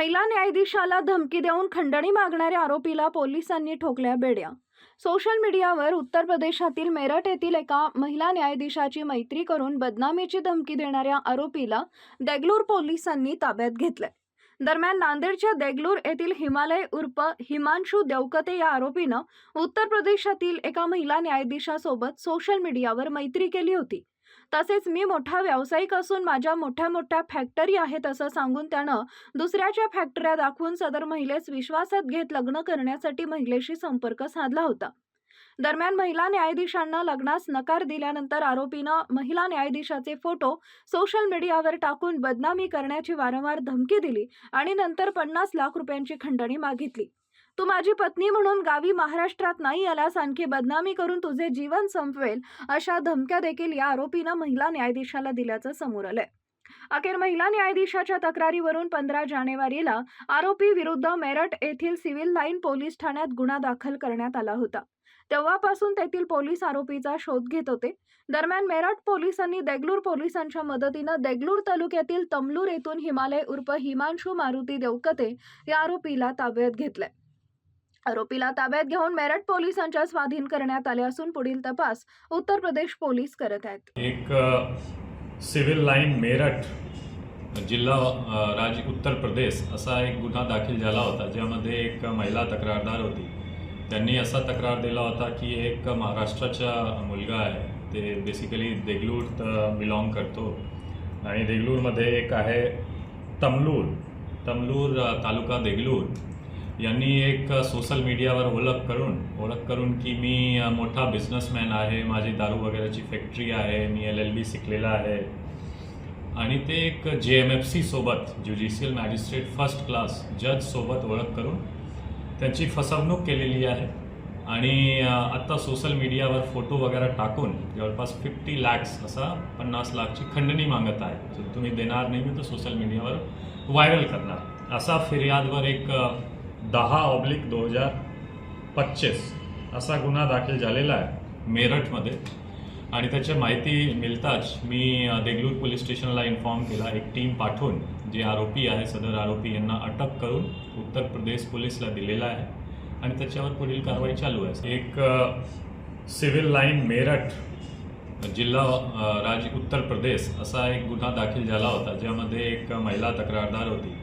महिला न्यायाधीशाला धमकी देऊन खंडणी मागणाऱ्या आरोपीला पोलिसांनी ठोकल्या बेड्या. सोशल मीडियावर उत्तर प्रदेशातील मेरठ येथील एका महिला न्यायाधीशाची मैत्री करून बदनामीची धमकी देणाऱ्या आरोपीला देगलूर पोलिसांनी ताब्यात घेतलंय. दरम्यान नांदेडच्या देगलूर येथील हिमालय उर्फ हिमांशू देवकते या आरोपीनं उत्तर प्रदेशातील एका महिला न्यायाधीशासोबत सोशल मीडियावर मैत्री केली होती. तसेच मी मोठा व्यावसायिक असून माझ्या मोठ्या मोठ्या फॅक्टरी आहेत असं सांगून त्यानं दुसऱ्याच्या फॅक्टऱ्या दाखवून सदर महिलेस विश्वासात घेत लग्न करण्यासाठी महिलेशी संपर्क साधला होता. दरम्यान महिला न्यायाधीशांना लग्नास नकार दिल्यानंतर आरोपीनं महिला न्यायाधीशाचे फोटो सोशल मीडियावर टाकून बदनामी करण्याची वारंवार धमकी दिली आणि नंतर पन्नास लाख रुपयांची खंडणी मागितली. तू माझी पत्नी म्हणून गावी महाराष्ट्रात नाही आलास आणखी बदनामी करून तुझे जीवन संपवेल अशा धमक्या देखील या आरोपीनं महिला न्यायाधीशाला दिल्याचं समोर आलंय. अखेर महिला न्यायाधीशाच्या तक्रारीवरून पंधरा जानेवारीला आरोपी विरुद्ध मेरठ येथील सिव्हिल लाईन पोलीस ठाण्यात गुन्हा दाखल करण्यात आला होता. तेव्हापासून तेथील पोलीस आरोपीचा शोध घेत होते. दरम्यान मेरठ पोलिसांनी देगलूर पोलिसांच्या मदतीनं देगलूर तालुक्यातील तमलूर येथून हिमालय उर्फ हिमांशू मारुती देवकते या आरोपीला ताब्यात घेतलंय. आरोपीला ताब्यात घेऊन मेरठ पोलिसांच्या स्वाधीन करण्यात आले असून पुढील तपास उत्तर प्रदेश पोलीस करत आहेत. एक अ, सिव्हिल लाईन मेरठ जिल्हा अ, राज्य उत्तर प्रदेश असा एक गुन्हा दाखल झाला होता ज्यामध्ये एक महिला तक्रारदार होती. त्यांनी असा तक्रार दिला होता की एक महाराष्ट्राचा मुलगा आहे ते बेसिकली देगलूर बिलॉंग करतो. आणि देगलूरमध्ये एक आहे तमलूर तमलूर अ, तालुका देगलूर. यांनी एक सोशल मीडियावर ओळख करून ओळख करून की मी मोठा बिझनेसमॅन आहे माझी दारू वगैरेची फॅक्टरी आहे मी एल एल बी शिकलेला आहे. आणि ते एक जे एम एफ सीसोबत ज्युडिशियल मॅजिस्ट्रेट फर्स्ट क्लास जजसोबत ओळख करून त्यांची फसवणूक केलेली आहे. आणि आत्ता सोशल मीडियावर फोटो वगैरे टाकून जवळपास फिफ्टी लॅक्स असा पन्नास लाखची खंडणी मागत आहे. जर तुम्ही देणार नाही मी तर सोशल मीडियावर व्हायरल करणार. असा फिर्यादवर एक दहा ऑब्लिक दोन हजार पच्चीस असा गुन्हा दाखल झालेला आहे मेरठमध्ये. आणि त्याची माहिती मिळताच मी देगलूर पोलीस स्टेशनला इन्फॉर्म केला. एक टीम पाठवून जे आरोपी आहे सदर आरोपी यांना अटक करून उत्तर प्रदेश पोलीसला दिलेला आहे आणि त्याच्यावर पुढील कारवाई चालू आहे. एक सिव्हिल लाईन मेरठ जिल्हा राज राज्य उत्तर प्रदेश असा एक गुन्हा दाखल झाला होता ज्यामध्ये एक महिला तक्रारदार होती.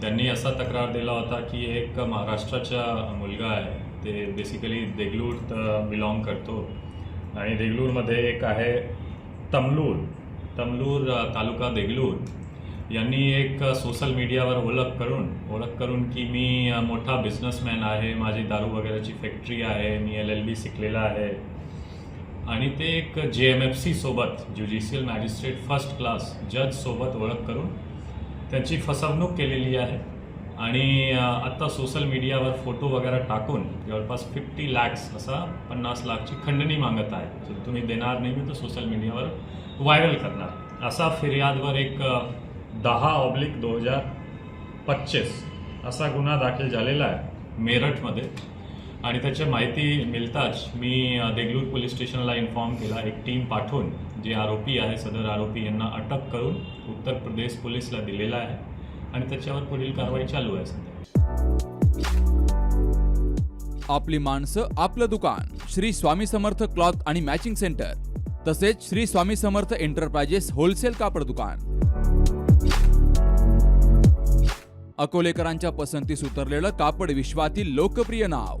त्यांनी असा तक्रार दिला होता की एक महाराष्ट्राचा मुलगा आहे. ते बेसिकली देगलूर बिलॉंग करतो. आणि देगलूरमध्ये एक आहे तमलूर. तमलूर तालुका देगलूर. यांनी एक सोशल मीडियावर ओळख करून ओळख करून की मी मोठा बिझनेसमॅन आहे माझी दारू वगैरेची फॅक्टरी आहे मी एल एल बी शिकलेला आहे. आणि ते एक जे एम एफ सीसोबत ज्युडिशियल मॅजिस्ट्रेट फर्स्ट क्लास जजसोबत ओळख करून त्यांची फसवणूक केलेली आहे. आणि आत्ता सोशल मीडियावर फोटो वगैरे टाकून जवळपास फिफ्टी लॅक्स असा पन्नास लाखची खंडणी मागत आहे. जर तुम्ही देणार नाही मी तर सोशल मीडियावर व्हायरल करणार. असा फिर्यादवर एक दहा ऑब्लिक दोन हजार पच्चीस असा गुन्हा दाखल झालेला आहे. मेरठमध्ये. आणि त्याची माहिती मिळताच मी देगलूर पोलीस स्टेशनला इन्फॉर्म केला. एक टीम पाठवून जे आरोपी आहे सदर आरोपी यांना अटक करून उत्तर प्रदेश पोलीसला दिलेला आहे आणि त्याच्यावर पुढील कारवाई चालू आहे सध्या. आपली माणसं आपलं दुकान. श्री स्वामी समर्थ क्लॉथ आणि मॅचिंग सेंटर. तसेच श्री स्वामी समर्थ एंटरप्राइजेस होलसेल कापड दुकान. अकोलेकरांच्या पसंतीस उतरलेलं कापड विश्वातील लोकप्रिय नाव.